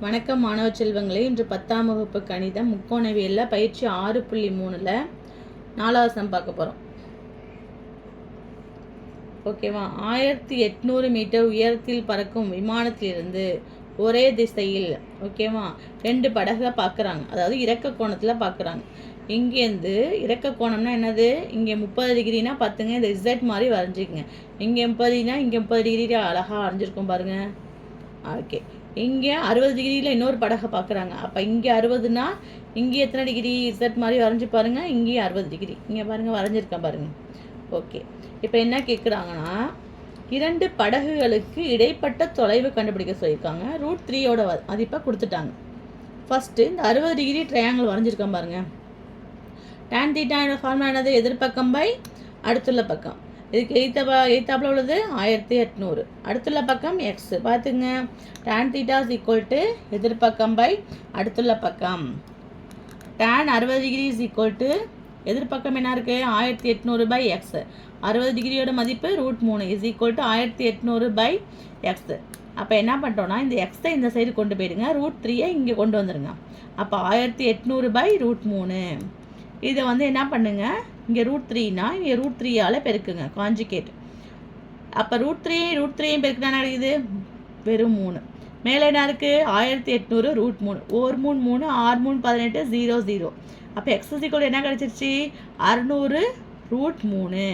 வணக்கம் மாணவ செல்வங்களே இன்று பத்தாம் வகுப்பு கணிதம் முக்கோணவியலில் பயிற்சி ஆறு புள்ளி மூணில் நாலாவது சம் பார்க்க போகிறோம் ஓகேவா? ஆயிரத்தி எட்நூறு மீட்டர் உயரத்தில் பறக்கும் விமானத்திலிருந்து ஒரே திசையில் ஓகேவா? ரெண்டு படகை பார்க்குறாங்க அதாவது இறக்க கோணத்தில் பார்க்குறாங்க இங்கேருந்து இறக்க கோணம்னா என்னது? இங்கே முப்பது டிகிரினா பார்த்துங்க இந்த இசட் மாதிரி வரைஞ்சிக்கங்க. இங்கே முப்பது டிகிரினா இங்கே முப்பது டிகிரி அழகாக வரைஞ்சிருக்கும் பாருங்கள் ஓகே. இங்கே அறுபது டிகிரியில் இன்னொரு படகை பார்க்குறாங்க. அப்போ இங்கே அறுபதுனா இங்கே எத்தனை டிகிரி இசட் மாதிரி வரைஞ்சி பாருங்கள் இங்கேயும் அறுபது டிகிரி. இங்கே பாருங்கள் வரைஞ்சிருக்கேன் பாருங்கள் ஓகே. இப்போ என்ன கேட்குறாங்கன்னா இரண்டு படகுகளுக்கு இடைப்பட்ட தொலைவு கண்டுபிடிக்க சொல்லியிருக்காங்க. ரூட் த்ரீயோட மதிப்பை கொடுத்துட்டாங்க. ஃபஸ்ட்டு இந்த அறுபது டிகிரி ட்ரையாங்கிள் வரைஞ்சிருக்கேன் பாருங்கள் டேன் தீட்டான ஃபார்முலா என்னது? எதிர்பக்கம் பை அடுத்துள்ள பக்கம். இதுக்கு எய்த்த எய்த்தாப்பில் உள்ளது ஆயிரத்தி எட்நூறு. அடுத்துள்ள பக்கம் எக்ஸ் பார்த்துங்க. Tan theta is equal to எதிர்பக்கம் by அடுத்துள்ள பக்கம். டேன் அறுபது டிகிரி இஸ் ஈக்குவல் டு எதிர்பக்கம் என்ன இருக்குது ஆயிரத்தி எட்நூறு பை எக்ஸ் அறுபது டிகிரியோட மதிப்பு ரூட் மூணு இஸ் ஈக்குவல் டு ஆயிரத்தி எட்நூறு பை எக்ஸ் அப்போ என்ன பண்ணுறோன்னா இந்த எக்ஸை இந்த சைடு கொண்டு போயிடுங்க. ரூட் த்ரீயை இங்கே கொண்டு வந்துடுங்க அப்போ ஆயிரத்தி எட்நூறு பை ரூட் மூணு. இதை வந்து என்ன பண்ணுங்கள் இங்கே ரூட் த்ரீனா இங்கே ரூட் த்ரீயால் பெருக்குங்க காஞ்சிகேட் அப்போ ரூட் த்ரீ ரூட் த்ரீயும் பெருக்குனா என்ன கிடைக்குது வெறும் மூணு. மேலே என்ன இருக்குது ஆயிரத்தி எட்நூறு ரூட் மூணு. ஒரு மூணு மூணு ஆறு மூணு பதினெட்டு ஜீரோ ஜீரோ அப்போ எக்ஸசிக்கோல் என்ன கிடச்சிருச்சு? அறுநூறு ரூட் மூணு.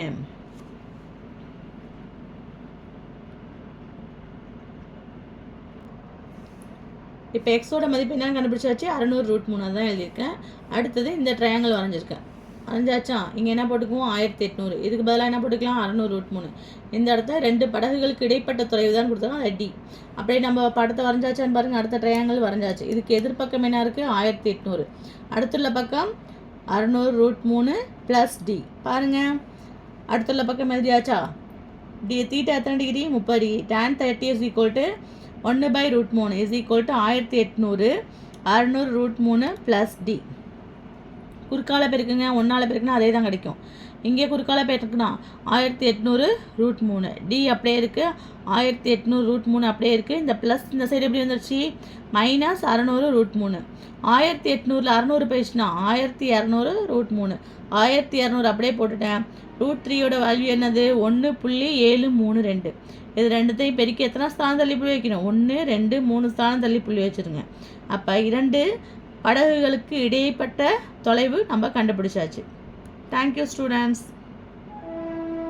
இப்போ எக்ஸோட மதிப்பு என்னென்னு கண்டுபிடிச்சாச்சு? அறநூறு ரூட் மூணு தான் எழுதியிருக்கேன். அடுத்தது இந்த ட்ரையாங்கிள் வரைஞ்சிருக்கேன். வரைஞ்சாச்சா இங்கே என்ன போட்டுக்குவோம்? ஆயிரத்தி எட்நூறு. இதுக்கு பதிலாக என்ன போட்டுக்கலாம்? அறநூறு ரூட் மூணு. இந்த இடத்த ரெண்டு படகுகளுக்கு இடைப்பட்ட தொலைவு தான் கொடுத்தாலும் அது டி. அப்படியே நம்ம படத்தை வரைஞ்சாச்சான்னு பாருங்கள் அடுத்த ட்ரையாங்கல் வரைஞ்சாச்சு. இதுக்கு எதிர்பக்கம் என்ன இருக்குது ஆயிரத்தி எட்நூறு. அடுத்துள்ள பக்கம் அறநூறு ரூட் மூணு ப்ளஸ் டி. பாருங்கள் அடுத்துள்ள பக்கம் எழுதியாச்சா? டி. தீட்டா எத்தனை டிகிரி? முப்பது degree. Tan thirty is equal to ஒன்று பை ரூட் மூணு இஸ் ஈக்குவல் டு ஆயிரத்தி எட்நூறு. அறுநூறு ரூட் மூணு ப்ளஸ் டி. குறுக்கால பெருக்குங்க ஒன்றால் பெருக்குனா அதே தான் கிடைக்கும். இங்கே குறுக்கால பெருக்குனா ஆயிரத்தி எட்நூறு ரூட் மூணு. டி அப்படியே இருக்குது ஆயிரத்தி எட்நூறு ரூட் மூணு அப்படியே இருக்குது இந்த ப்ளஸ் இந்த சைடு எப்படி வந்துருச்சு? மைனஸ் அறநூறு ரூட் மூணு. ஆயிரத்தி எட்நூறில் அறநூறு போயிடுச்சுன்னா ஆயிரத்தி இரநூறு ரூட் மூணு. ஆயிரத்தி இரநூறு அப்படியே போட்டுட்டேன். ரூட் த்ரீயோட வேல்யூ என்னது? ஒன்று புள்ளி ஏழு மூணு ரெண்டு. இது ரெண்டுத்தையும் பெருக்கி எத்தனை ஸ்தானம் தள்ளி புள்ளி வைக்கணும்? ஒன்று ரெண்டு மூணு ஸ்தானம் தள்ளி புள்ளி வச்சுருங்க. அப்போ இரண்டு படகுகளுக்கு இடைப்பட்ட தொலைவு நம்ம கண்டுபிடிச்சாச்சு. Thank you students